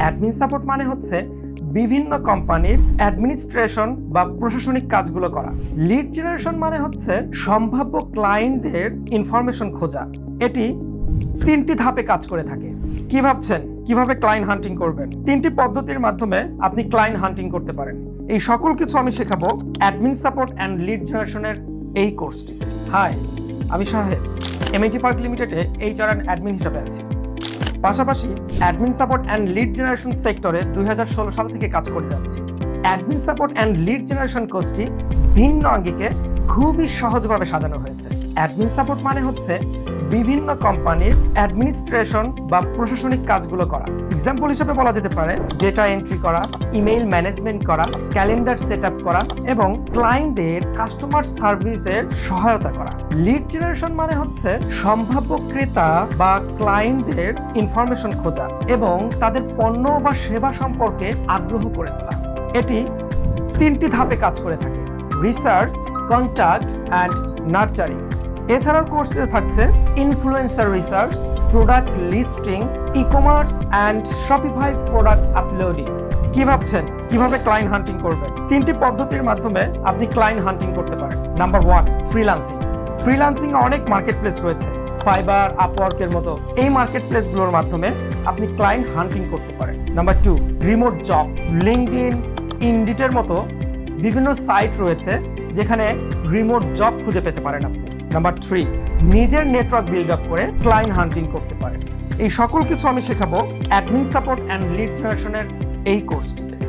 Admin support মানে হচ্ছে বিভিন্ন কোম্পানির অ্যাডমিনিস্ট্রেশন বা প্রশাসনিক কাজগুলো করা। লিড জেনারেশন মানে হচ্ছে সম্ভাব্য ক্লায়েন্টদের ইনফরমেশন খোঁজা। এটি তিনটি ধাপে কাজ করে থাকে। কি ভাবছেন? কীভাবে ক্লায়েন্ট হান্টিং করবেন? তিনটি পদ্ধতির মাধ্যমে আপনি ক্লায়েন্ট হান্টিং করতে পারেন। এই সকল কিছু আমি শেখাবো অ্যাডমিন সাপোর্ট অ্যান্ড লিড জেনারেশনের এই কোর্সটিতে হাই, আমি শাহেদ এমএটি পার্ক লিমিটেডে এইচআর অ্যান্ড অ্যাডমিন হিসাবে আছি। পাশাপাশি admin support and lead generation সেক্টরে দুই হাজার ষোলো সাল থেকে কাজ করে যাচ্ছি। Admin support and lead generation কোর্সটি ভিন্ন আঙ্গিকে খুবই সহজভাবে সাজানো হয়েছে। অ্যাডমিন সাপোর্ট মানে হচ্ছে বিভিন্ন কোম্পানির অ্যাডমিনিস্ট্রেশন বা প্রশাসনিক কাজগুলো করা। এক্সাম্পল হিসেবে বলা যেতে পারে ডেটা এন্ট্রি করা ইমেইল ম্যানেজমেন্ট করা ক্যালেন্ডার সেট করা এবং ক্লায়েন্টদের কাস্টমার সার্ভিসের সহায়তা করা। লিড জেনারেশন মানে হচ্ছে সম্ভাব্য ক্রেতা বা ক্লায়েন্টদের ইনফরমেশন খোঁজা এবং তাদের পণ্য বা সেবা সম্পর্কে আগ্রহ করে তোলা। এটি তিনটি ধাপে কাজ করে থাকে রিসার্চ কন্ট্যাক্ট অ্যান্ড নার্চারিং এছাড়াও কোর্সে থাকছে influencer research product e commerce and Shopify product uploading কি ভাবছেন? কীভাবে ক্লায়েন্ট হান্টিং করবেন? তিনটি পদ্ধতির মাধ্যমে আপনি ক্লায়েন্ট হান্টিং করতে পারেন। নাম্বার ওয়ান ফ্রিল্যান্সিং এ অনেক মার্কেট প্লেস রয়েছে ফাইবার আপওয়ার্কের মতো। এই মার্কেট প্লেসগুলোর মাধ্যমে আপনি ক্লায়েন্ট হান্টিং করতে পারেন। Number two remote job LinkedIn ইনডিটের মতো বিভিন্ন সাইট রয়েছে, যেখানে রিমোট জব খুঁজে পেতে পারেন আপনি। নাম্বার থ্রি নিজের নেটওয়ার্ক বিল্ড আপ করে ক্লায়েন্ট হান্টিং করতে পারেন এই সকল কিছু আমি শেখাবো অ্যাডমিন সাপোর্ট অ্যান্ড লিড জেনারেশনের এই কোর্সটিতে